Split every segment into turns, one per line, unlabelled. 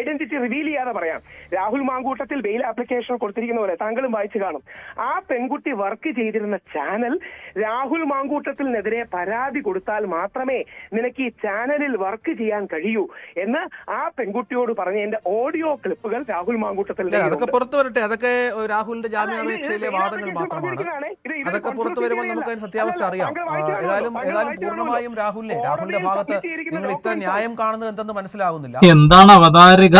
Identity reveal ചെയ്യാതെ പറയാം. Rahul Mamkootathil bail application കൊടുത്തിരിക്കുന്ന പോലെ താങ്കളും വായിച്ചു കാണും. ആ പെൺകുട്ടി വർക്ക് ചെയ്തിരുന്ന ചാനൽ രാഹുൽ മാങ്കൂട്ടത്തിനെതിരെ പരാതി കൊടുത്താൽ മാത്രമേ നിനക്ക് ഈ ചാനലിൽ വർക്ക് ചെയ്യാൻ കഴിയൂ എന്ന് ആ പെൺകുട്ടിയോട് പറഞ്ഞ എന്റെ ഓഡിയോ ക്ലിപ്പുകൾ രാഹുൽ മാങ്കൂട്ടത്തിൽ
അതൊക്കെ പുറത്തു വരട്ടെ. അതൊക്കെ രാഹുലിന്റെ ജാമ്യാപേക്ഷയിലെ വാദങ്ങൾ മാത്രമാണ്. അതൊക്കെ പുറത്തു വരുമ്പോൾ നമുക്ക് സത്യാവസ്ഥ അറിയാം. ഏതായാലും ഏതായാലും പൂർണമായും രാഹുലിനെ രാഹുലിന്റെ ഭാഗത്ത് നിങ്ങൾ ഇത്ര ന്യായം കാണുന്നത് എന്തെന്ന് മനസ്സിലാകുന്നില്ല
എന്താണ് അവതാരിക.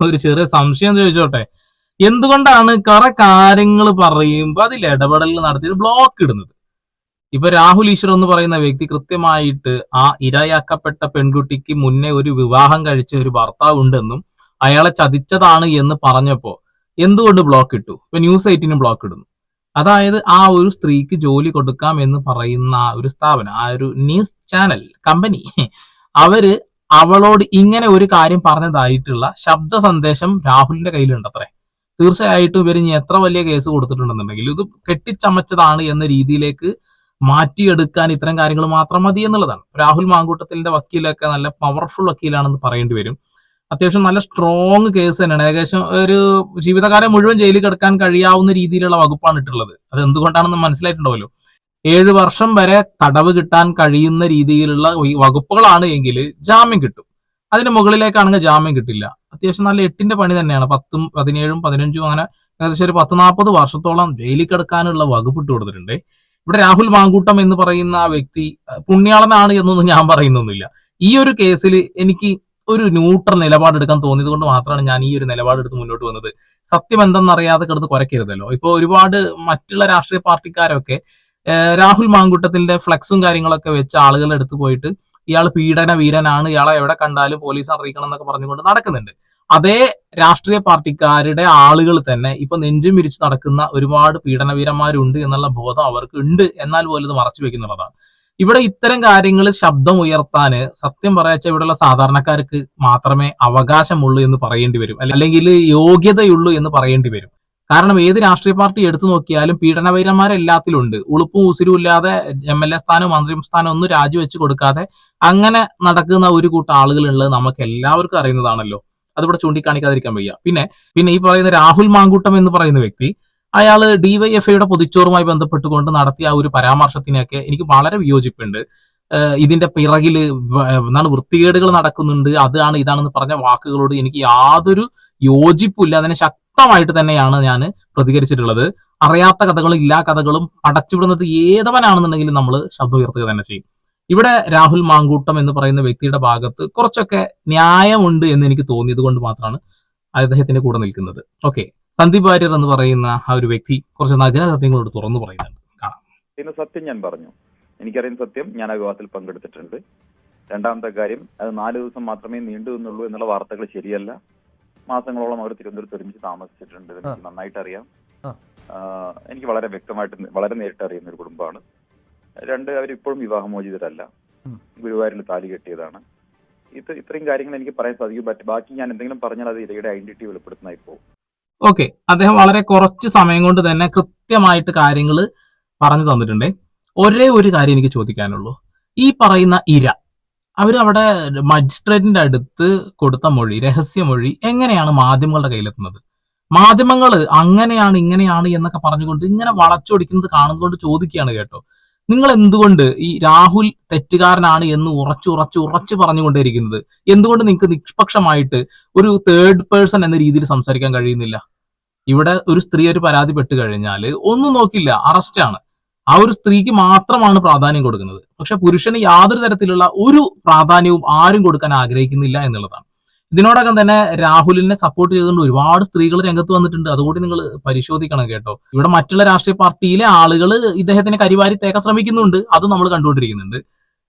ഒരു ചെറിയ സംശയം ചോദിച്ചോട്ടെ. എന്തുകൊണ്ടാണ് കുറെ കാര്യങ്ങൾ പറയുമ്പോൾ അതിൽ ഇടപെടൽ നടത്തി ബ്ലോക്ക് ഇടുന്നത്? ഇപ്പൊ രാഹുൽ ഈശ്വർ എന്ന് പറയുന്ന വ്യക്തി കൃത്യമായിട്ട് ആ ഇരയാക്കപ്പെട്ട പെൺകുട്ടിക്ക് മുന്നേ ഒരു വിവാഹം കഴിച്ച ഒരു ഭർത്താവ് ഉണ്ടെന്നും അയാളെ ചതിച്ചതാണ് എന്ന് പറഞ്ഞപ്പോ എന്തുകൊണ്ട് ബ്ലോക്ക് ഇട്ടു? ഇപ്പൊ ന്യൂസ് എയ്റ്റിന് ബ്ലോക്ക് ഇടുന്നു. അതായത് ആ ഒരു സ്ത്രീക്ക് ജോലി കൊടുക്കാം എന്ന് പറയുന്ന ആ ഒരു സ്ഥാപനം ആ ഒരു ന്യൂസ് ചാനൽ കമ്പനി അവർ അവളോട് ഇങ്ങനെ ഒരു കാര്യം പറഞ്ഞതായിട്ടുള്ള ശബ്ദ സന്ദേശം രാഹുലിന്റെ കയ്യിലുണ്ടത്രേ. തീർച്ചയായിട്ടും ഇവർ ഇനി എത്ര വലിയ കേസ് കൊടുത്തിട്ടുണ്ടെന്നുണ്ടെങ്കിൽ ഇത് കെട്ടിച്ചമച്ചതാണ് എന്ന രീതിയിലേക്ക് മാറ്റിയെടുക്കാൻ ഇത്തരം കാര്യങ്ങൾ മാത്രം മതി എന്നുള്ളതാണ്. രാഹുൽ മാങ്കൂട്ടത്തിന്റെ വക്കീലൊക്കെ നല്ല പവർഫുൾ വക്കീലാണെന്ന് പറയേണ്ടി വരും. അത്യാവശ്യം നല്ല സ്ട്രോങ് കേസ് തന്നെയാണ്. ഏകദേശം ഒരു ജീവിതകാലം മുഴുവൻ ജയിലിൽ കിടക്കാൻ കഴിയാവുന്ന രീതിയിലുള്ള വകുപ്പാണ് ഇട്ടുള്ളത്. അത് എന്തുകൊണ്ടാണെന്ന് മനസ്സിലായിട്ടുണ്ടാവല്ലോ ഏഴ് വർഷം വരെ തടവ് കിട്ടാൻ കഴിയുന്ന രീതിയിലുള്ള വകുപ്പുകളാണ് എങ്കിൽ ജാമ്യം കിട്ടും. അതിന് മുകളിലേക്കാണെങ്കിൽ ജാമ്യം കിട്ടില്ല. അത്യാവശ്യം നല്ല എട്ടിന്റെ പണി തന്നെയാണ്. പത്തും പതിനേഴും പതിനഞ്ചും അങ്ങനെ ഏകദേശം ഒരു പത്ത് നാൽപ്പത് വർഷത്തോളം ജയിലിൽ കിടക്കാനുള്ള വകുപ്പ് ഇട്ട് കൊടുത്തിട്ടുണ്ട്. ഇവിടെ രാഹുൽ മാങ്കൂട്ടം എന്ന് പറയുന്ന ആ വ്യക്തി പുണ്യാളനാണ് എന്നൊന്നും ഞാൻ പറയുന്നൊന്നുമില്ല. ഈ ഒരു കേസിൽ എനിക്ക് ഒരു ന്യൂട്രൽ നിലപാടെടുക്കാൻ തോന്നിയത് കൊണ്ട് മാത്രമാണ് ഞാൻ ഈ ഒരു നിലപാടെടുത്ത് മുന്നോട്ട് വന്നത്. സത്യം എന്തെന്നറിയാതെ കിടന്ന് കുറയ്ക്കരുതല്ലോ ഇപ്പൊ ഒരുപാട് മറ്റുള്ള രാഷ്ട്രീയ പാർട്ടിക്കാരൊക്കെ രാഹുൽ മാങ്കുട്ടത്തിന്റെ ഫ്ലെക്സും കാര്യങ്ങളൊക്കെ വെച്ച് ആളുകളെ എടുത്തു പോയിട്ട് ഇയാൾ പീഡന വീരനാണ് ഇയാളെ എവിടെ കണ്ടാലും പോലീസ് അറിയിക്കണം എന്നൊക്കെ പറഞ്ഞുകൊണ്ട് നടക്കുന്നുണ്ട്. അതേ രാഷ്ട്രീയ പാർട്ടിക്കാരുടെ ആളുകൾ തന്നെ ഇപ്പൊ നെഞ്ചും വിരിച്ച് നടക്കുന്ന ഒരുപാട് പീഡനവീരന്മാരുണ്ട് എന്നുള്ള ബോധം അവർക്ക് ഉണ്ട് എന്നാൽ പോലും ഇത് മറച്ചു വെക്കുന്നുള്ളതാണ് ഇവിടെ ഇത്തരം കാര്യങ്ങൾ ശബ്ദം ഉയർത്താന് സത്യം പറയാച്ച ഇവിടെയുള്ള സാധാരണക്കാർക്ക് മാത്രമേ അവകാശമുള്ളൂ എന്ന് പറയേണ്ടി വരും. അല്ലെങ്കിൽ യോഗ്യതയുള്ളൂ എന്ന് പറയേണ്ടി വരും. കാരണം ഏത് രാഷ്ട്രീയ പാർട്ടി എടുത്തു നോക്കിയാലും പീഡനവൈരന്മാരെല്ലാത്തിലുണ്ട്. ഉളുപ്പും ഉസിരും ഇല്ലാതെ എം എൽ എ സ്ഥാനവും മന്ത്രി സ്ഥാനം ഒന്നും രാജിവെച്ച് കൊടുക്കാതെ അങ്ങനെ നടക്കുന്ന ഒരു കൂട്ടം ആളുകളുള്ളത് നമുക്ക് എല്ലാവർക്കും അറിയുന്നതാണല്ലോ. അതിവിടെ ചൂണ്ടിക്കാണിക്കാതിരിക്കാൻ വയ്യ. പിന്നെ പിന്നെ ഈ പറയുന്ന രാഹുൽ മാങ്കൂട്ടം എന്ന് പറയുന്ന വ്യക്തി അയാൾ ഡിവൈഎഫ്ഐയുടെ പൊതിച്ചോറുമായി ബന്ധപ്പെട്ടുകൊണ്ട് നടത്തിയ ആ ഒരു പരാമർശത്തിനൊക്കെ എനിക്ക് വളരെ വിയോജിപ്പുണ്ട്. ഇതിന്റെ പിറകിൽ എന്താണ് വൃത്തികേടുകൾ നടക്കുന്നുണ്ട് അതാണ് ഇതാണെന്ന് പറഞ്ഞ വാക്കുകളോട് എനിക്ക് യാതൊരു യോജിപ്പില്ല അതിനെ ശക്തമായിട്ട് തന്നെയാണ് ഞാൻ പ്രതികരിച്ചിട്ടുള്ളത്. അറിയാത്ത കഥകളും ഇല്ലാ കഥകളും അടച്ചുവിടുന്നത് ഏതവനാണെന്നുണ്ടെങ്കിലും നമ്മൾ ശബ്ദം ഉയർത്തുക തന്നെ ചെയ്യും. ഇവിടെ രാഹുൽ മാങ്കൂട്ടം എന്ന് പറയുന്ന വ്യക്തിയുടെ ഭാഗത്ത് കുറച്ചൊക്കെ ന്യായമുണ്ട് എന്ന് എനിക്ക് തോന്നിയത് കൊണ്ട് മാത്രമാണ് അദ്ദേഹത്തിന്റെ കൂടെ നിൽക്കുന്നത്. ഓക്കെ. സന്ദീപ് വാര്യർ എന്ന് പറയുന്ന ആ ഒരു വ്യക്തി കുറച്ച് നഗര സത്യങ്ങളോട് തുറന്നു പറയുന്നുണ്ട്. കാണാം.
സത്യം ഞാൻ പറഞ്ഞു. എനിക്കറിയുന്ന സത്യം ഞാൻ ആ വിവാഹത്തിൽ പങ്കെടുത്തിട്ടുണ്ട്. രണ്ടാമത്തെ കാര്യം അത് നാല് ദിവസം മാത്രമേ നീണ്ടു എന്നുള്ളൂ എന്നുള്ള വാർത്തകൾ ശരിയല്ല. മാസങ്ങളോളം അവർ തിരുവനന്തപുരത്ത് ഒരുമിച്ച് താമസിച്ചിട്ടുണ്ട്. എനിക്ക് നന്നായിട്ട് അറിയാം എനിക്ക് വളരെ വ്യക്തമായിട്ട് വളരെ നേരിട്ട് അറിയുന്ന ഒരു കുടുംബമാണ്. രണ്ട് അവരിപ്പോഴും വിവാഹമോചിതരല്ല. ഗുരുവായൂരിൽ താലി കെട്ടിയതാണ്. ഇത് ഇത്രയും കാര്യങ്ങൾ എനിക്ക് പറയാൻ സാധിക്കും. ബട്ട് ബാക്കി ഞാൻ എന്തെങ്കിലും പറഞ്ഞാൽ അത് ഇരയുടെ ഐഡന്റിറ്റി വെളിപ്പെടുത്തുന്നതായി പോകും.
ഓക്കെ. അദ്ദേഹം വളരെ കുറച്ച് സമയം കൊണ്ട് തന്നെ കൃത്യമായിട്ട് കാര്യങ്ങൾ പറഞ്ഞു തന്നിട്ടുണ്ട്. ഒരേ ഒരു കാര്യം എനിക്ക് ചോദിക്കാനുള്ളൂ. ഈ പറയുന്ന ഇര അവരവിടെ മജിസ്ട്രേറ്റിന്റെ അടുത്ത് കൊടുത്ത മൊഴി രഹസ്യ മൊഴി എങ്ങനെയാണ് മാധ്യമങ്ങളുടെ കയ്യിലെത്തുന്നത്? മാധ്യമങ്ങൾ അങ്ങനെയാണ് ഇങ്ങനെയാണ് എന്നൊക്കെ പറഞ്ഞുകൊണ്ട് ഇങ്ങനെ വളച്ചൊടിക്കുന്നത് കാണുന്നതുകൊണ്ട് ചോദിക്കുകയാണ് കേട്ടോ. നിങ്ങൾ എന്തുകൊണ്ട് ഈ രാഹുൽ തെറ്റുകാരനാണ് എന്ന് ഉറച്ചു ഉറച്ചു ഉറച്ചു പറഞ്ഞുകൊണ്ടേയിരിക്കുന്നത്? എന്തുകൊണ്ട് നിങ്ങൾക്ക് നിഷ്പക്ഷമായിട്ട് ഒരു തേർഡ് പേഴ്സൺ എന്ന രീതിയിൽ സംസാരിക്കാൻ കഴിയുന്നില്ല? ഇവിടെ ഒരു സ്ത്രീ ഒരു പരാതിപ്പെട്ട് കഴിഞ്ഞാൽ ഒന്നും നോക്കില്ല അറസ്റ്റാണ് ആ ഒരു സ്ത്രീക്ക് മാത്രമാണ് പ്രാധാന്യം കൊടുക്കുന്നത്. പക്ഷെ പുരുഷന് യാതൊരു തരത്തിലുള്ള ഒരു പ്രാധാന്യവും ആരും കൊടുക്കാൻ ആഗ്രഹിക്കുന്നില്ല എന്നുള്ളതാണ്. ഇതിനോടകം തന്നെ രാഹുലിനെ സപ്പോർട്ട് ചെയ്തുകൊണ്ട് ഒരുപാട് സ്ത്രീകൾ രംഗത്ത് വന്നിട്ടുണ്ട്. അതുകൂടി നിങ്ങൾ പരിശോധിക്കണം കേട്ടോ. ഇവിടെ മറ്റുള്ള രാഷ്ട്രീയ പാർട്ടിയിലെ ആളുകൾ ഇദ്ദേഹത്തിനെ കരിവാരി തേക്കാൻ ശ്രമിക്കുന്നുണ്ട്. അത് നമ്മൾ കണ്ടുകൊണ്ടിരിക്കുന്നുണ്ട്.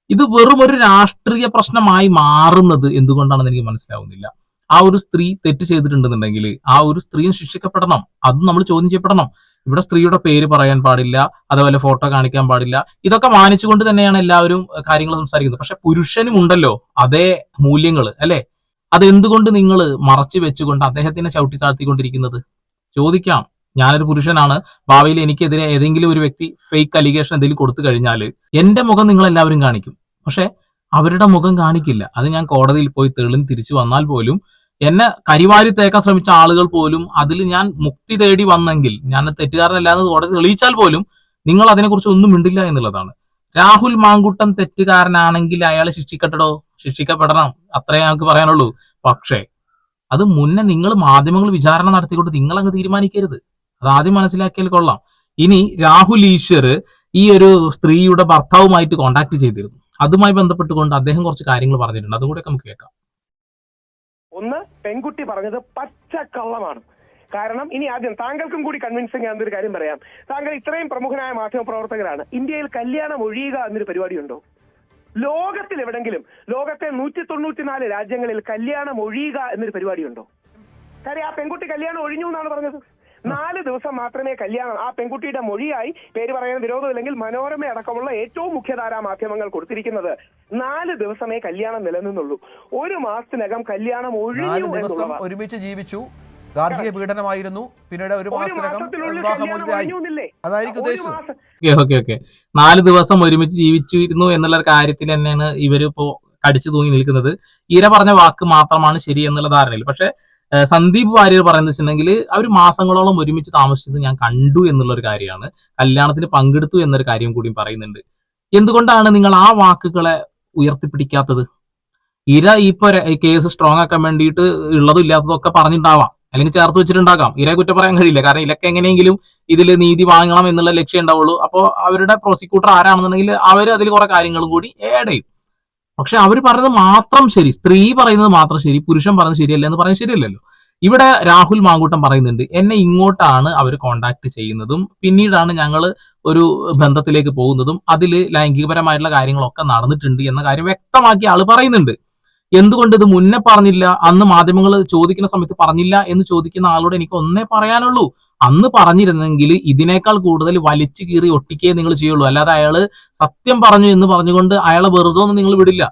ഇത് വെറും ഒരു രാഷ്ട്രീയ പ്രശ്നമായി മാറുന്നത് എന്തുകൊണ്ടാണെന്ന് എനിക്ക് മനസ്സിലാവുന്നില്ല. ആ ഒരു സ്ത്രീ തെറ്റ് ചെയ്തിട്ടുണ്ടെന്നുണ്ടെങ്കിൽ ആ ഒരു സ്ത്രീയും ശിക്ഷിക്കപ്പെടണം. അത് നമ്മൾ ചോദ്യം ചെയ്യപ്പെടണം. ഇവിടെ സ്ത്രീയുടെ പേര് പറയാൻ പാടില്ല അതേപോലെ ഫോട്ടോ കാണിക്കാൻ പാടില്ല. ഇതൊക്കെ മാനിച്ചുകൊണ്ട് തന്നെയാണ് എല്ലാവരും കാര്യങ്ങൾ സംസാരിക്കുന്നത്. പക്ഷെ പുരുഷനും ഉണ്ടല്ലോ അതേ മൂല്യങ്ങൾ അല്ലെ? അതെന്തുകൊണ്ട് നിങ്ങൾ മറച്ചു വെച്ചുകൊണ്ട് അദ്ദേഹത്തിനെ ചവിട്ടി താഴ്ത്തിക്കൊണ്ടിരിക്കുന്നത്? ചോദിക്കാം. ഞാനൊരു പുരുഷനാണ്. ഭാവിയിൽ എനിക്കെതിരെ ഏതെങ്കിലും ഒരു വ്യക്തി ഫേക്ക് അലിഗേഷൻ എന്തെങ്കിലും കൊടുത്തു കഴിഞ്ഞാൽ എന്റെ മുഖം നിങ്ങൾ എല്ലാവരും കാണിക്കും. പക്ഷെ അവരുടെ മുഖം കാണിക്കില്ല. അത് ഞാൻ കോടതിയിൽ പോയി തെളിഞ്ഞ് തിരിച്ചു വന്നാൽ പോലും എന്നെ കരിവാരി തേക്കാൻ ശ്രമിച്ച ആളുകൾ പോലും അതിൽ ഞാൻ മുക്തി തേടി വന്നെങ്കിൽ ഞാൻ തെറ്റുകാരനല്ലാന്ന് കോടതി തെളിയിച്ചാൽ പോലും നിങ്ങൾ അതിനെക്കുറിച്ച് ഒന്നും മിണ്ടില്ല എന്നുള്ളതാണ്. രാഹുൽ മാങ്കുട്ടൻ തെറ്റുകാരനാണെങ്കിൽ അയാൾ ശിക്ഷിക്കട്ടടോ? ശിക്ഷിക്കപ്പെടണം. അത്രേ ഞങ്ങൾക്ക് പറയാനുള്ളൂ. പക്ഷേ അത് മുന്നേ നിങ്ങൾ മാധ്യമങ്ങൾ വിചാരണ നടത്തിക്കൊണ്ട് നിങ്ങൾ അങ്ങ് തീരുമാനിക്കരുത്. അത് ആദ്യം മനസ്സിലാക്കിയാൽ കൊള്ളാം. ഇനി രാഹുൽ ഈശ്വർ ഈ ഒരു സ്ത്രീയുടെ ഭർത്താവുമായിട്ട് കോണ്ടാക്ട് ചെയ്തിരുന്നു. അതുമായി ബന്ധപ്പെട്ടുകൊണ്ട് അദ്ദേഹം കുറച്ച് കാര്യങ്ങൾ പറഞ്ഞിട്ടുണ്ട്. അതും കൂടെ നമുക്ക് കേൾക്കാം.
ഒന്ന് പെൺകുട്ടി പറഞ്ഞത് പച്ചക്കള്ളമാണ് കാരണം ഇനി ആദ്യം താങ്കൾക്കും കൂടി കൺവിൻസിങ് ആകുന്ന ഒരു കാര്യം പറയാം. താങ്കൾ ഇത്രയും പ്രമുഖനായ മാധ്യമ പ്രവർത്തകരാണ്. ഇന്ത്യയിൽ കല്യാണം ഒഴിയുക എന്നൊരു പരിപാടിയുണ്ടോ? ലോകത്തിൽ എവിടെങ്കിലും ലോകത്തെ നൂറ്റി തൊണ്ണൂറ്റിനാല് രാജ്യങ്ങളിൽ കല്യാണം ഒഴിയുക എന്നൊരു പരിപാടിയുണ്ടോ? കാര്യം ആ പെൺകുട്ടി കല്യാണം ഒഴിഞ്ഞു എന്നാണ് പറഞ്ഞത്. നാല് ദിവസം മാത്രമേ കല്യാണം ആ പെൺകുട്ടിയുടെ മൊഴിയായി പേര് പറയാൻ വിരോധമില്ലെങ്കിൽ മനോരമ അടക്കമുള്ള ഏറ്റവും മുഖ്യധാരാ മാധ്യമങ്ങൾ കൊടുത്തിരിക്കുന്നത് നാല് ദിവസമേ കല്യാണം നിലനിന്നുള്ളൂ. ഒരു മാസത്തിനകം കല്യാണം ഒഴിഞ്ഞു
ദിവസം ഒരുമിച്ച് ജീവിച്ചു. ഗാർഹിക പീഡനമായിരുന്നു. പിന്നീട് ഒരു മാസത്തിനകം? അതായിരിക്കും ഉദ്ദേശിച്ചത്.
Okay okay okay. നാല് ദിവസം ഒരുമിച്ച് ജീവിച്ചിരുന്നു എന്നുള്ള ഒരു കാര്യത്തിൽ തന്നെയാണ് ഇവർ ഇപ്പോ കടിച്ചു തൂങ്ങി നിൽക്കുന്നത്. ഇര പറഞ്ഞ വാക്ക് മാത്രമാണ് ശരി എന്നുള്ള ധാരണയിൽ. പക്ഷെ സന്ദീപ് വാര്യർ പറയുന്ന വെച്ചിട്ടുണ്ടെങ്കിൽ അവർ മാസങ്ങളോളം ഒരുമിച്ച് താമസിച്ചത് ഞാൻ കണ്ടു എന്നുള്ള ഒരു കാര്യമാണ്. കല്യാണത്തിന് പങ്കെടുത്തു എന്നൊരു കാര്യം കൂടി പറയുന്നുണ്ട്. എന്തുകൊണ്ടാണ് നിങ്ങൾ ആ വാക്കുകളെ ഉയർത്തിപ്പിടിക്കാത്തത്? ഇര ഇപ്പൊ കേസ് സ്ട്രോങ് ആക്കാൻ വേണ്ടിയിട്ട് ഉള്ളതും ഇല്ലാത്തതും ഒക്കെ പറഞ്ഞിട്ടുണ്ടാവാം. അല്ലെങ്കിൽ ചേർത്ത് വെച്ചിട്ടുണ്ടാകാം. ഇരയെ കുറ്റം പറയാൻ കഴിയില്ല. കാരണം ഇലക്ക് എങ്ങനെയെങ്കിലും ഇതിൽ നീതി വാങ്ങണം എന്നുള്ള ലക്ഷ്യം ഉണ്ടാവുള്ളൂ. അപ്പോൾ അവരുടെ പ്രോസിക്യൂട്ടർ ആരാണെന്നുണ്ടെങ്കിൽ അവർ അതിൽ കുറെ കാര്യങ്ങളും കൂടി ആഡ് ചെയ്യും. പക്ഷെ അവർ പറയുന്നത് മാത്രം ശരി. സ്ത്രീ പറയുന്നത് മാത്രം ശരി പുരുഷൻ പറയുന്നത് ശരിയല്ല എന്ന് പറയുന്നത് ശരിയല്ലല്ലോ. ഇവിടെ രാഹുൽ മാങ്കൂട്ടം പറയുന്നുണ്ട് എന്നെ ഇങ്ങോട്ടാണ് അവർ കോണ്ടാക്ട് ചെയ്യുന്നതും പിന്നീടാണ് ഞങ്ങൾ ഒരു ബന്ധത്തിലേക്ക് പോകുന്നതും അതിൽ ലൈംഗികപരമായിട്ടുള്ള കാര്യങ്ങളൊക്കെ നടന്നിട്ടുണ്ട് എന്ന കാര്യം വ്യക്തമാക്കി ആൾ പറയുന്നുണ്ട്. എന്തുകൊണ്ട് ഇത് മുന്നേ പറഞ്ഞില്ല? അന്ന് മാധ്യമങ്ങൾ ചോദിക്കുന്ന സമയത്ത് പറഞ്ഞില്ല എന്ന് ചോദിക്കുന്ന ആളോട് എനിക്ക് ഒന്നേ പറയാനുള്ളൂ. അന്ന് പറഞ്ഞിരുന്നെങ്കിൽ ഇതിനേക്കാൾ കൂടുതൽ വലിച്ചു കീറി ഒട്ടിക്കേ നിങ്ങൾ ചെയ്യുള്ളൂ. അല്ലാതെ അയാൾ സത്യം പറഞ്ഞു എന്ന് പറഞ്ഞുകൊണ്ട് അയാളെ വെറുതെ ഒന്നും നിങ്ങൾ വിടില്ല.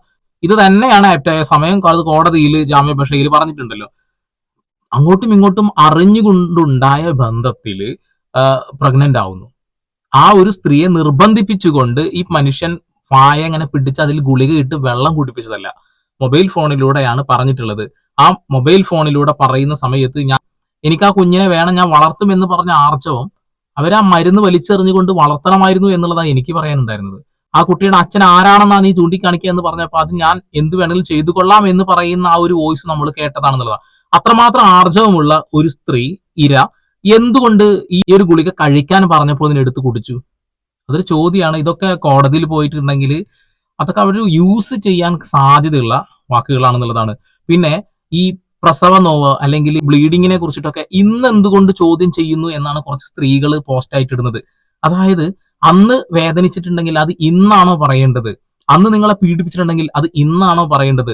ഇത് തന്നെയാണ് ആപ്റ്റായ സമയം കാലത്ത് കോടതിയിൽ ജാമ്യപേക്ഷയിൽ പറഞ്ഞിട്ടുണ്ടല്ലോ. അങ്ങോട്ടും ഇങ്ങോട്ടും അറിഞ്ഞുകൊണ്ടുണ്ടായ ബന്ധത്തിൽ പ്രഗ്നന്റ് ആവുന്നു. ആ ഒരു സ്ത്രീയെ നിർബന്ധിപ്പിച്ചുകൊണ്ട് ഈ മനുഷ്യൻ പായ ഇങ്ങനെ പിടിച്ച് അതിൽ ഗുളിക ഇട്ട് വെള്ളം കുടിപ്പിച്ചതല്ല. മൊബൈൽ ഫോണിലൂടെയാണ് പറഞ്ഞിട്ടുള്ളത്. ആ മൊബൈൽ ഫോണിലൂടെ പറയുന്ന സമയത്ത് ഞാൻ എനിക്ക് ആ കുഞ്ഞിനെ വേണം ഞാൻ വളർത്തും എന്ന് പറഞ്ഞ ആർച്ചവും അവർ ആ മരുന്ന് വലിച്ചെറിഞ്ഞുകൊണ്ട് വളർത്തണമായിരുന്നു എന്നുള്ളതാണ് എനിക്ക് പറയാനുണ്ടായിരുന്നത്. ആ കുട്ടിയുടെ അച്ഛൻ ആരാണെന്നാണ് നീ ചൂണ്ടിക്കാണിക്കുക എന്ന് പറഞ്ഞപ്പോൾ അത് ഞാൻ എന്ത് വേണമെങ്കിലും ചെയ്തു കൊള്ളാം എന്ന് പറയുന്ന ആ ഒരു വോയിസ് നമ്മൾ കേട്ടതാണെന്നുള്ളതാണ് അത്രമാത്രം ആർജവമുള്ള ഒരു സ്ത്രീ ഇര എന്തുകൊണ്ട് ഈ ഒരു ഗുളിക കഴിക്കാൻ പറഞ്ഞപ്പോൾ ഇതിനെടുത്ത് കുടിച്ചു? അതൊരു ചോദ്യമാണ്. ഇതൊക്കെ കോടതിയിൽ പോയിട്ടുണ്ടെങ്കിൽ അതൊക്കെ അവർ യൂസ് ചെയ്യാൻ സാധ്യതയുള്ള വാക്കുകളാണെന്നുള്ളതാണ്. പിന്നെ ഈ പ്രസവ നോവ് അല്ലെങ്കിൽ ബ്ലീഡിങ്ങിനെ കുറിച്ചിട്ടൊക്കെ ഇന്ന് എന്തുകൊണ്ട് ചോദ്യം ചെയ്യുന്നു എന്നാണ് കുറച്ച് സ്ത്രീകൾ പോസ്റ്റ് ആയിട്ട് ഇടുന്നത്. അതായത് അന്ന് വേദനിച്ചിട്ടുണ്ടെങ്കിൽ അത് ഇന്നാണോ പറയേണ്ടത്? അന്ന് നിങ്ങളെ പീഡിപ്പിച്ചിട്ടുണ്ടെങ്കിൽ അത് ഇന്നാണോ പറയേണ്ടത്?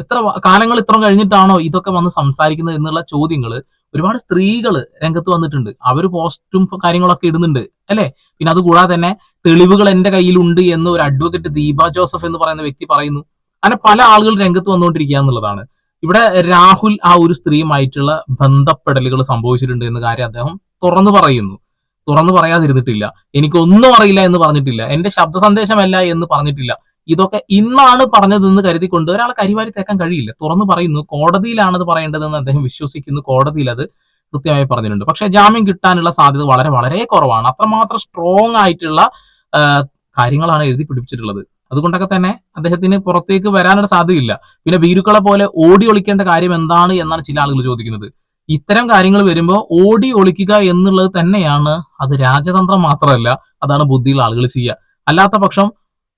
എത്ര കാലങ്ങൾ ഇത്ര കഴിഞ്ഞിട്ടാണോ ഇതൊക്കെ വന്ന് സംസാരിക്കുന്നത് എന്നുള്ള ചോദ്യങ്ങൾ ഒരുപാട് സ്ത്രീകൾ രംഗത്ത് വന്നിട്ടുണ്ട്. അവർ പോസ്റ്റും കാര്യങ്ങളൊക്കെ ഇടുന്നുണ്ട് അല്ലേ? പിന്നെ അതുകൂടാതെ തന്നെ തെളിവുകൾ എന്റെ കയ്യിലുണ്ട് എന്ന് ഒരു അഡ്വക്കേറ്റ് ദീപ ജോസഫ് എന്ന് പറയുന്ന വ്യക്തി പറയുന്നു. അങ്ങനെ പല ആളുകൾ രംഗത്ത് വന്നുകൊണ്ടിരിക്കുക എന്നുള്ളതാണ് ഇവിടെ രാഹുൽ ആ ഒരു സ്ത്രീയുമായിട്ടുള്ള ബന്ധപ്പെടലുകൾ സംഭവിച്ചിട്ടുണ്ട് എന്ന കാര്യം അദ്ദേഹം തുറന്നു പറയുന്നു. തുറന്നു പറയാതിരുന്നിട്ടില്ല. എനിക്കൊന്നും അറിയില്ല എന്ന് പറഞ്ഞിട്ടില്ല. എന്റെ ശബ്ദ സന്ദേശമല്ല എന്ന് പറഞ്ഞിട്ടില്ല. ഇതൊക്കെ ഇന്നാണ് പറഞ്ഞതെന്ന് കരുതിക്കൊണ്ട് ഒരാളെ കരിവാരി തേക്കാൻ കഴിയില്ല. തുറന്നു പറയുന്നു കോടതിയിലാണ് പറയേണ്ടതെന്ന് അദ്ദേഹം വിശ്വസിക്കുന്നു. കോടതിയിൽ അത് കൃത്യമായി പറഞ്ഞിട്ടുണ്ട്. പക്ഷെ ജാമ്യം കിട്ടാനുള്ള സാധ്യത വളരെ വളരെ കുറവാണ്. അത്രമാത്രം സ്ട്രോങ് ആയിട്ടുള്ള കാര്യങ്ങളാണ് എഴുതി പിടിപ്പിച്ചിട്ടുള്ളത്. അതുകൊണ്ടൊക്കെ തന്നെ അദ്ദേഹത്തിന് പുറത്തേക്ക് വരാനുള്ള സാധ്യതയില്ല. പിന്നെ ഭീരുക്കളെ പോലെ ഓടി ഒളിക്കേണ്ട കാര്യം എന്താണ് എന്നാണ് ചില ആളുകൾ ചോദിക്കുന്നത്. ഇത്തരം കാര്യങ്ങൾ വരുമ്പോൾ ഓടി ഒളിക്കുക എന്നുള്ളത് തന്നെയാണ്. അത് രാജതന്ത്രം മാത്രമല്ല അതാണ് ബുദ്ധിയുള്ള ആളുകൾ ചെയ്യുക. അല്ലാത്ത പക്ഷം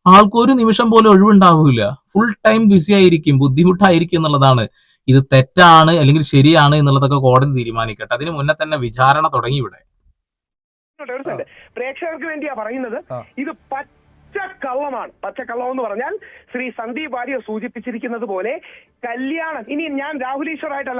ആൾക്കൊരു ഒരു നിമിഷം പോലും ഒഴിവുണ്ടാവില്ല. ഫുൾ ടൈം ബിസി ആയിരിക്കും ബുദ്ധിമുട്ടായിരിക്കും എന്നുള്ളതാണ്. ഇത് തെറ്റാണ് അല്ലെങ്കിൽ ശരിയാണ് എന്നുള്ളതൊക്കെ കോടതി തീരുമാനിക്കട്ടെ. അതിന് മുന്നേ തന്നെ വിചാരണ തുടങ്ങി ഇവിടെ.
പ്രേക്ഷകർക്ക് വേണ്ടിയാ പറയുന്നത്. ഇത് പച്ചക്കള്ളമാണ്. പച്ചക്കള്ളം എന്ന് പറഞ്ഞാൽ ശ്രീ സന്ദീപ് വാര്യർ സൂചിപ്പിച്ചിരിക്കുന്നത് പോലെ കല്യാണം. ഇനി ഞാൻ രാഹുൽ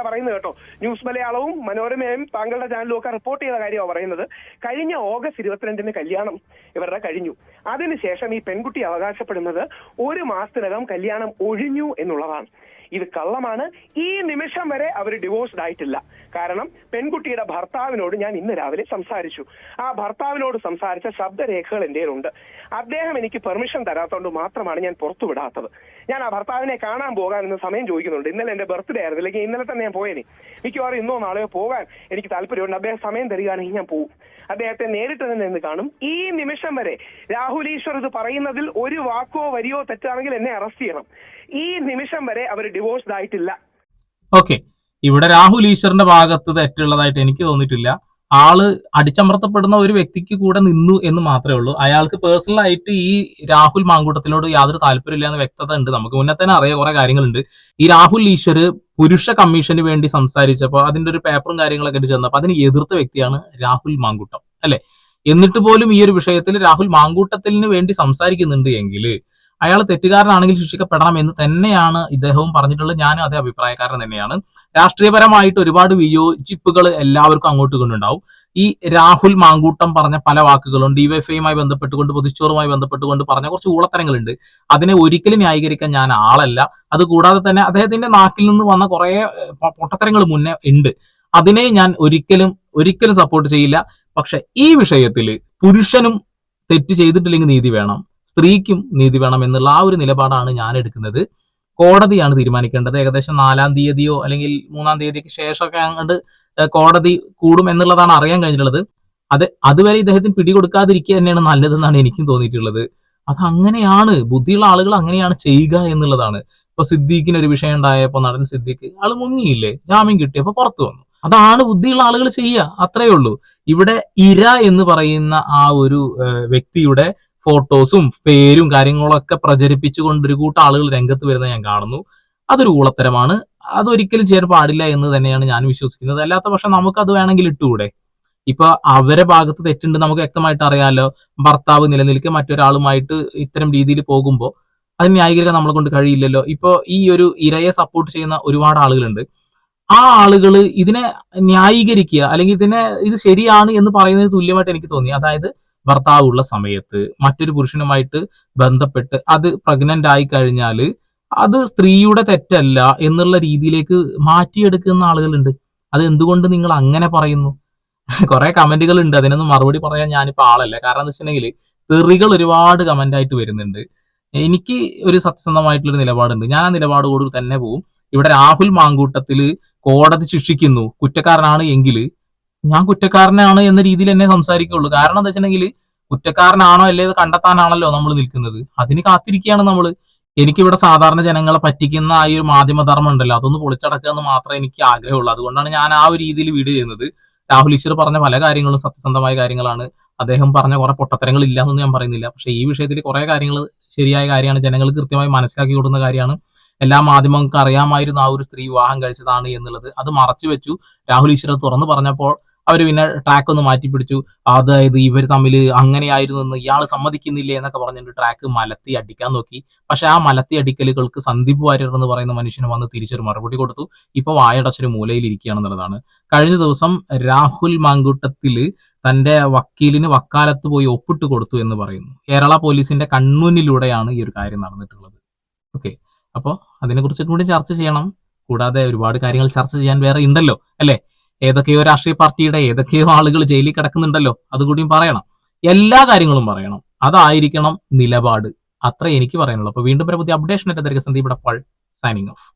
പറയുന്നത് കേട്ടോ. ന്യൂസ് മലയാളവും മനോരമയും താങ്കളുടെ ചാനലും ഒക്കെ റിപ്പോർട്ട് ചെയ്ത കാര്യമാണ് പറയുന്നത്. കഴിഞ്ഞ ഓഗസ്റ്റ് ഇരുപത്തിരണ്ടിന് കല്യാണം ഇവരുടെ കഴിഞ്ഞു. അതിനുശേഷം ഈ പെൺകുട്ടി അവകാശപ്പെടുന്നത് ഒരു മാസത്തിനകം കല്യാണം ഒഴിഞ്ഞു എന്നുള്ളതാണ്. ഇത് കള്ളമാണ്. ഈ നിമിഷം വരെ അവർ ഡിവോഴ്സ്ഡ് ആയിട്ടില്ല. കാരണം പെൺകുട്ടിയുടെ ഭർത്താവിനോട് ഞാൻ ഇന്ന് രാവിലെ സംസാരിച്ചു. ആ ഭർത്താവിനോട് സംസാരിച്ച ശബ്ദരേഖകൾ എന്റെ ഉണ്ട് അദ്ദേഹം എനിക്ക് പെർമിഷൻ തരാത്തതുകൊണ്ട് മാത്രമാണ് ഞാൻ പുറത്തു വിടാത്തത്. ഞാൻ ആ ഭർത്താവിനെ കാണാൻ പോകാൻ ഇന്ന് സമയം ചോദിക്കുന്നുണ്ട്. ഇന്നലെ എന്റെ ബർത്ത്ഡേ ആയിരുന്നു. അല്ലെങ്കിൽ ഇന്നലെ തന്നെ ഞാൻ പോയേനെ. മിക്കവാറും ഇന്നോ നാളെയോ പോകാൻ എനിക്ക് താല്പര്യമുണ്ട്. അദ്ദേഹം സമയം തരികയാണെങ്കിൽ ഞാൻ പോകും അദ്ദേഹത്തെ നേരിട്ട് തന്നെ എന്ന് കാണും. ഈ നിമിഷം വരെ രാഹുൽ ഈശ്വർ ഇത് പറയുന്നതിൽ ഒരു വാക്കോ വരിയോ തെറ്റാണെങ്കിൽ എന്നെ അറസ്റ്റ് ചെയ്യണം. ഈ നിമിഷം വരെ അവർ ഡിവോഴ്സ്ഡ് ആയിട്ടില്ല.
ഓക്കെ ഇവിടെ രാഹുൽ ഈശ്വറിന്റെ ഭാഗത്ത് തെറ്റുള്ളതായിട്ട് എനിക്ക് തോന്നിയിട്ടില്ല. ആൾ അടിച്ചമർത്തപ്പെടുന്ന ഒരു വ്യക്തിക്ക് കൂടെ നിന്നു എന്ന് മാത്രമേ ഉള്ളൂ. അയാൾക്ക് പേഴ്സണൽ ആയിട്ട് ഈ രാഹുൽ മാങ്കൂട്ടത്തിനോട് യാതൊരു താല്പര്യമില്ല എന്ന് വ്യക്തത ഉണ്ട്. നമുക്ക് മുന്നേ തന്നെ അറിയാം കുറെ കാര്യങ്ങളുണ്ട്. ഈ രാഹുൽ ഈശ്വർ പുരുഷ കമ്മീഷന് വേണ്ടി സംസാരിച്ചപ്പോൾ അതിന്റെ ഒരു പേപ്പറും കാര്യങ്ങളൊക്കെ ആയിട്ട് ചെന്നപ്പോൾ അതിന് എതിർത്ത വ്യക്തിയാണ് രാഹുൽ മാങ്കൂട്ടം. അല്ലെ? എന്നിട്ട് പോലും ഈ ഒരു വിഷയത്തിൽ രാഹുൽ മാങ്കൂട്ടത്തിന് വേണ്ടി സംസാരിക്കുന്നുണ്ട് എങ്കിൽ അയാൾ തെറ്റുകാരനാണെങ്കിൽ ശിക്ഷിക്കപ്പെടണം എന്ന് തന്നെയാണ് ഇദ്ദേഹവും പറഞ്ഞിട്ടുള്ളത്. ഞാനും അതേ അഭിപ്രായക്കാരൻ തന്നെയാണ്. രാഷ്ട്രീയപരമായിട്ട് ഒരുപാട് വിയോജിപ്പുകൾ എല്ലാവർക്കും അങ്ങോട്ട് കൊണ്ടുണ്ടാവും ഈ രാഹുൽ മാങ്കൂട്ടം പറഞ്ഞ പല വാക്കുകളും ഡിവൈഫൈയുമായി ബന്ധപ്പെട്ടുകൊണ്ട് പൊതിച്ചോറുമായി ബന്ധപ്പെട്ടുകൊണ്ട് പറഞ്ഞ കുറച്ച് ഊളത്തരങ്ങളുണ്ട്. അതിനെ ഒരിക്കലും ന്യായീകരിക്കാൻ ഞാൻ ആളല്ല. അത് കൂടാതെ തന്നെ അദ്ദേഹത്തിന്റെ നാക്കിൽ നിന്ന് വന്ന കുറെ പൊട്ടത്തരങ്ങൾ മുന്നേ ഉണ്ട്. അതിനെ ഞാൻ ഒരിക്കലും ഒരിക്കലും സപ്പോർട്ട് ചെയ്യില്ല. പക്ഷെ ഈ വിഷയത്തിൽ പുരുഷനും തെറ്റ് ചെയ്തിട്ടില്ലെങ്കിൽ നീതി വേണം. സ്ത്രീക്കും നീതി വേണം എന്നുള്ള ആ ഒരു നിലപാടാണ് ഞാൻ എടുക്കുന്നത്. കോടതിയാണ് തീരുമാനിക്കേണ്ടത്. ഏകദേശം നാലാം തീയതിയോ അല്ലെങ്കിൽ മൂന്നാം തീയതിക്ക് ശേഷമൊക്കെ അങ്ങോട്ട് കോടതി കൂടും എന്നുള്ളതാണ് അറിയാൻ കഴിഞ്ഞിട്ടുള്ളത്. അത് അതുവരെ ഇദ്ദേഹത്തിന് പിടികൊടുക്കാതിരിക്കുക തന്നെയാണ് നല്ലതെന്നാണ് എനിക്കും തോന്നിയിട്ടുള്ളത്. അത് അങ്ങനെയാണ് ബുദ്ധിയുള്ള ആളുകൾ അങ്ങനെയാണ് ചെയ്യുക എന്നുള്ളതാണ്. ഇപ്പൊ സിദ്ദീഖിന് ഒരു വിഷയം ഉണ്ടായപ്പോ നടൻ സിദ്ദീഖ് ആൾ മുങ്ങിയില്ലേ? ജാമ്യം കിട്ടിയപ്പോ പുറത്തു വന്നു. അതാണ് ബുദ്ധിയുള്ള ആളുകൾ ചെയ്യുക അത്രയേ ഉള്ളൂ. ഇവിടെ ഇര എന്ന് പറയുന്ന ആ ഒരു വ്യക്തിയുടെ ഫോട്ടോസും പേരും കാര്യങ്ങളൊക്കെ പ്രചരിപ്പിച്ചുകൊണ്ട് ഒരു കൂട്ടം ആളുകൾ രംഗത്ത് വരുന്നത് ഞാൻ കാണുന്നു. അതൊരു ഊളത്തരമാണ്. അതൊരിക്കലും ചെയ്യാൻ പാടില്ല എന്ന് തന്നെയാണ് ഞാൻ വിശ്വസിക്കുന്നത്. അല്ലാത്ത പക്ഷെ അത് വേണമെങ്കിൽ ഇട്ടുകൂടെ? ഇപ്പൊ അവരെ ഭാഗത്ത് തെറ്റുണ്ട് നമുക്ക് വ്യക്തമായിട്ട് അറിയാമല്ലോ ഭർത്താവ് നിലനിൽക്കുക മറ്റൊരാളുമായിട്ട് ഇത്തരം രീതിയിൽ പോകുമ്പോൾ അത് ന്യായീകരിക്കാൻ നമ്മളെ കൊണ്ട് കഴിയില്ലല്ലോ. ഇപ്പൊ ഈ ഒരു ഇരയെ സപ്പോർട്ട് ചെയ്യുന്ന ഒരുപാട് ആളുകളുണ്ട്. ആ ആളുകൾ ഇതിനെ ന്യായീകരിക്കുക അല്ലെങ്കിൽ ഇതിനെ ഇത് ശരിയാണ് എന്ന് പറയുന്നതിന് തുല്യമായിട്ട് എനിക്ക് തോന്നി. അതായത് ഭർത്താവ് ഉള്ള സമയത്ത് മറ്റൊരു പുരുഷനുമായിട്ട് ബന്ധപ്പെട്ട് അത് പ്രഗ്നന്റ് ആയി കഴിഞ്ഞാൽ അത് സ്ത്രീയുടെ തെറ്റല്ല എന്നുള്ള രീതിയിലേക്ക് മാറ്റിയെടുക്കുന്ന ആളുകളുണ്ട്. അത് എന്തുകൊണ്ട് നിങ്ങൾ അങ്ങനെ പറയുന്നു? കുറെ കമന്റുകൾ ഉണ്ട് അതിനൊന്നും മറുപടി പറയാൻ ഞാനിപ്പോ ആളല്ല. കാരണം എന്ന് വെച്ചിട്ടുണ്ടെങ്കിൽ തെറികൾ ഒരുപാട് കമന്റ് ആയിട്ട് വരുന്നുണ്ട്. എനിക്ക് ഒരു സത്യസന്ധമായിട്ടുള്ള നിലപാടുണ്ട്. ഞാൻ ആ നിലപാടോട് തന്നെ പോവും. ഇവിടെ രാഹുൽ മാങ്കൂട്ടത്തിൽ കോടതി ശിക്ഷിക്കുന്നു. കുറ്റക്കാരനാണ് എങ്കിൽ ഞാൻ കുറ്റക്കാരനാണ് എന്ന രീതിയിൽ എന്നെ സംസാരിക്കുള്ളൂ കാരണം എന്താ വെച്ചിട്ടുണ്ടെങ്കിൽ കുറ്റക്കാരനാണോ അല്ലേ കണ്ടെത്താനാണല്ലോ നമ്മൾ നിൽക്കുന്നത്. അതിന് കാത്തിരിക്കുകയാണ് നമ്മൾ എനിക്കിവിടെ സാധാരണ ജനങ്ങളെ പറ്റിക്കുന്ന ആ ഒരു മാധ്യമധർമ്മം ഉണ്ടല്ലോ. അതൊന്ന് പൊളിച്ചടക്കുക എന്ന് മാത്രമേ എനിക്ക് ആഗ്രഹമുള്ളൂ. അതുകൊണ്ടാണ് ഞാൻ ആ ഒരു രീതിയിൽ വീട് ചെയ്യുന്നത്. രാഹുൽ ഈശ്വർ പറഞ്ഞ പല കാര്യങ്ങളും സത്യസന്ധമായ കാര്യങ്ങളാണ്. അദ്ദേഹം പറഞ്ഞ കുറെ പൊട്ടത്തരങ്ങൾ ഇല്ല എന്നൊന്നും ഞാൻ പറയുന്നില്ല. പക്ഷെ ഈ വിഷയത്തിൽ കുറെ കാര്യങ്ങൾ ശരിയായ കാര്യമാണ്. ജനങ്ങൾ കൃത്യമായി മനസ്സിലാക്കി കൊടുക്കുന്ന കാര്യമാണ്. എല്ലാ മാധ്യമങ്ങൾക്ക് അറിയാമായിരുന്നു ആ ഒരു സ്ത്രീ വിവാഹം കഴിച്ചതാണ് എന്നുള്ളത്. അത് മറച്ചു വെച്ചു. രാഹുൽ ഈശ്വർ തുറന്നു പറഞ്ഞപ്പോൾ അവർ പിന്നെ ട്രാക്ക് ഒന്ന് മാറ്റി പിടിച്ചു. അതായത് ഇവർ തമ്മിൽ അങ്ങനെയായിരുന്നു എന്ന് ഇയാൾ സമ്മതിക്കുന്നില്ലേ എന്നൊക്കെ പറഞ്ഞിട്ട് ട്രാക്ക് മലത്തി അടിക്കാൻ നോക്കി. പക്ഷെ ആ മലത്തി അടിക്കലുകൾക്ക് സന്ദീപ് വാര്യർ എന്ന് പറയുന്ന മനുഷ്യന് വന്ന് തിരിച്ചൊരു മറുപടി കൊടുത്തു. ഇപ്പൊ വായടച്ചൊരു മൂലയിൽ ഇരിക്കുകയാണെന്നുള്ളതാണ് കഴിഞ്ഞ ദിവസം രാഹുൽ മാങ്കൂട്ടത്തിൽ തന്റെ വക്കീലിന് വക്കാലത്ത് പോയി ഒപ്പിട്ട് കൊടുത്തു എന്ന് പറയുന്നു. കേരള പോലീസിന്റെ കണ്ണൂനിലൂടെയാണ് ഈ ഒരു കാര്യം നടന്നിട്ടുള്ളത്. ഓക്കെ. അപ്പോൾ അതിനെക്കുറിച്ച് കൂടി ചർച്ച ചെയ്യണം. കൂടാതെ ഒരുപാട് കാര്യങ്ങൾ ചർച്ച ചെയ്യാൻ വേറെ ഉണ്ടല്ലോ അല്ലെ? ഏതൊക്കെയോ രാഷ്ട്രീയ പാർട്ടിയുടെ ഏതൊക്കെയോ ആളുകൾ ജയിലിൽ കിടക്കുന്നുണ്ടല്ലോ അതുകൂടിയും പറയണം. എല്ലാ കാര്യങ്ങളും പറയണം. അതായിരിക്കണം നിലപാട്. അത്ര എനിക്ക് പറയാനുള്ളൂ. അപ്പൊ വീണ്ടും ഒരു പുതിയ അപ്ഡേഷൻ എത്തി സന്ദീപ് സൈനിങ് ഓഫ്